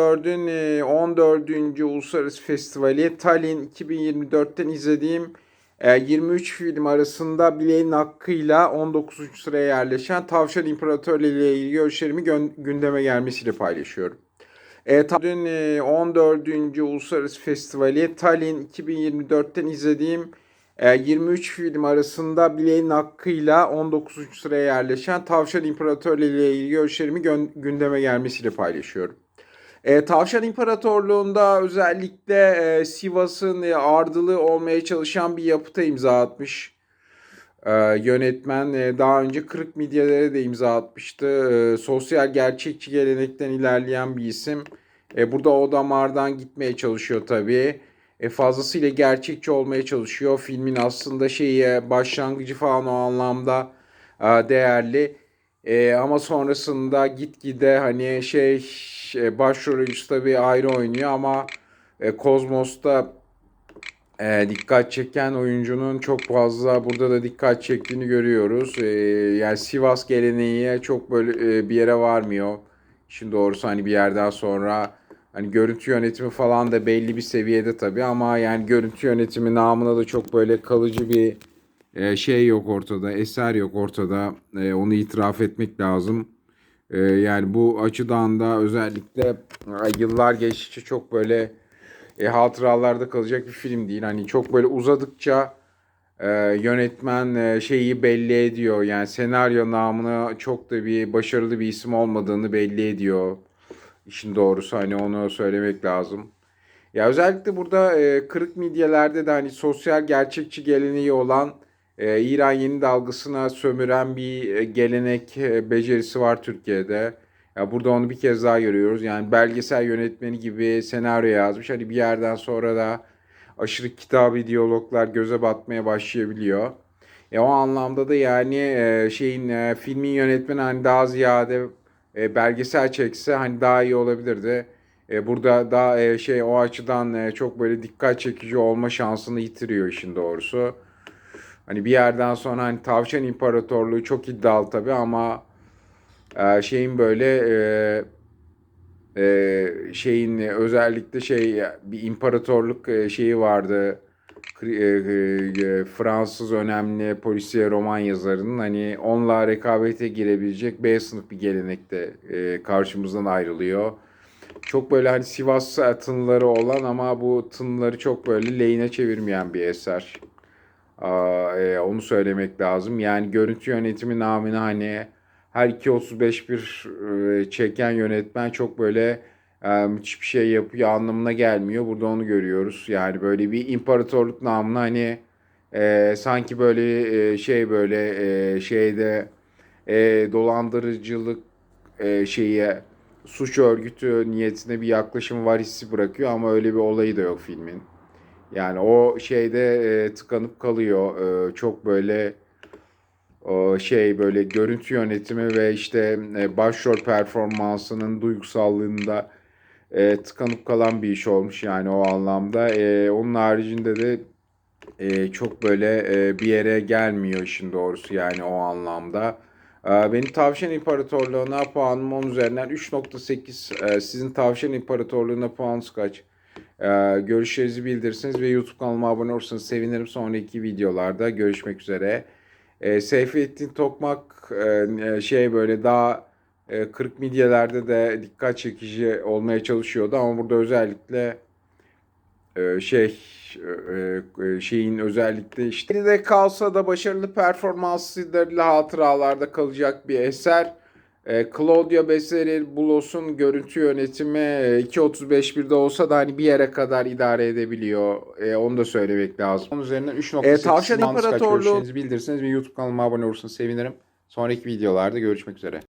14'ün e, 14. Uluslararası Festivali Tallinn 2024'ten izlediğim e, 23 film arasında bileğin hakkıyla 19. sıraya yerleşen Tavşan İmparatorluğu ile ilgili görüşlerimi gündeme gelmesiyle paylaşıyorum. E, Tallinn'in e, 14. Uluslararası Festivali Tallinn 2024'ten izlediğim e, 23 film arasında bileğin hakkıyla 19. sıraya yerleşen Tavşan İmparatorluğu ile ilgili görüşlerimi gündeme gelmesiyle paylaşıyorum. E, Tavşan İmparatorluğu'nda özellikle e, Sivas'ın e, ardılı olmaya çalışan bir yapıta imza atmış. E, yönetmen e, daha önce Kırık Midye'lere de imza atmıştı. E, sosyal gerçekçi gelenekten ilerleyen bir isim. E, burada o damardan gitmeye çalışıyor tabii. E, fazlasıyla gerçekçi olmaya çalışıyor. Filmin aslında şeyi e, başlangıcı falan o anlamda e, değerli. E, ama sonrasında gitgide hani şey e, başrol oyuncusu tabii ayrı oynuyor ama e, Kozmos'ta e, dikkat çeken oyuncunun çok fazla burada da dikkat çektiğini görüyoruz. E, yani Sivas geleneği çok böyle e, bir yere varmıyor. Şimdi doğrusu hani bir yerden sonra hani görüntü yönetimi falan da belli bir seviyede tabii ama yani görüntü yönetimi namına da çok böyle kalıcı bir e, şey yok ortada, eser yok ortada. E, onu itiraf etmek lazım. E, yani bu açıdan da özellikle e, yıllar geçtikçe çok böyle e, hatıralarda kalacak bir film değil. Hani çok böyle uzadıkça e, yönetmen e, şeyi belli ediyor. Yani senaryo namına çok da bir başarılı bir isim olmadığını belli ediyor. İşin doğrusu hani onu söylemek lazım. Ya özellikle burada e, kırık midyelerde de hani sosyal gerçekçi geleneği olan e, İran yeni dalgasına sömüren bir e, gelenek e, becerisi var Türkiye'de. Ya burada onu bir kez daha görüyoruz. Yani belgesel yönetmeni gibi senaryo yazmış. Hani bir yerden sonra da aşırı kitabı diyaloglar göze batmaya başlayabiliyor. E o anlamda da yani e, şeyin filmin yönetmeni hani daha ziyade belgesel çekse hani daha iyi olabilirdi. Burada daha şey o açıdan çok böyle dikkat çekici olma şansını yitiriyor işin doğrusu. Hani bir yerden sonra hani Tavşan İmparatorluğu çok iddialı tabii ama e, şeyin böyle e, e, şeyin özellikle şey bir imparatorluk e, şeyi vardı. E, e, Fransız önemli polisiye roman yazarının hani onunla rekabete girebilecek B sınıf bir gelenekte karşımızdan ayrılıyor. Çok böyle hani Sivas tınıları olan ama bu tınıları çok böyle lehine çevirmeyen bir eser. Aa, e, onu söylemek lazım. Yani görüntü yönetimi namına hani her 2.35 bir e, çeken yönetmen çok böyle e, müthiş bir şey yapıyor anlamına gelmiyor. Burada onu görüyoruz. Yani böyle bir imparatorluk namına hani e, sanki böyle e, şey böyle e, şeyde e, dolandırıcılık e, şeye suç örgütü niyetine bir yaklaşım var hissi bırakıyor ama öyle bir olayı da yok filmin. Yani o şeyde e, tıkanıp kalıyor. E, çok böyle o şey böyle görüntü yönetimi ve işte e, başrol performansının duygusallığında e, tıkanıp kalan bir iş olmuş yani o anlamda. E, onun haricinde de e, çok böyle e, bir yere gelmiyor işin doğrusu yani o anlamda. E, benim Tavşan İmparatorluğu'na puanım 10 üzerinden 3.8. E, sizin Tavşan İmparatorluğu'na puanınız kaç? E, görüşlerinizi bildirirsiniz ve YouTube kanalıma abone olursanız sevinirim. Sonraki videolarda görüşmek üzere. E, Seyfettin Tokmak e, şey böyle daha e, 40 midyelerde de dikkat çekici olmaya çalışıyordu ama burada özellikle e, şey e, e, şeyin özellikle işte de kalsa da başarılı performanslarıyla hatıralarda kalacak bir eser. E, Claudio Becerril Bulos'un görüntü yönetimi e, 2.35 de olsa da hani bir yere kadar idare edebiliyor. E, onu da söylemek lazım. Onun üzerinden 3.8 E, Tavşan İmparatorluğu- bildirirseniz ve YouTube kanalıma abone olursanız sevinirim. Sonraki videolarda görüşmek üzere.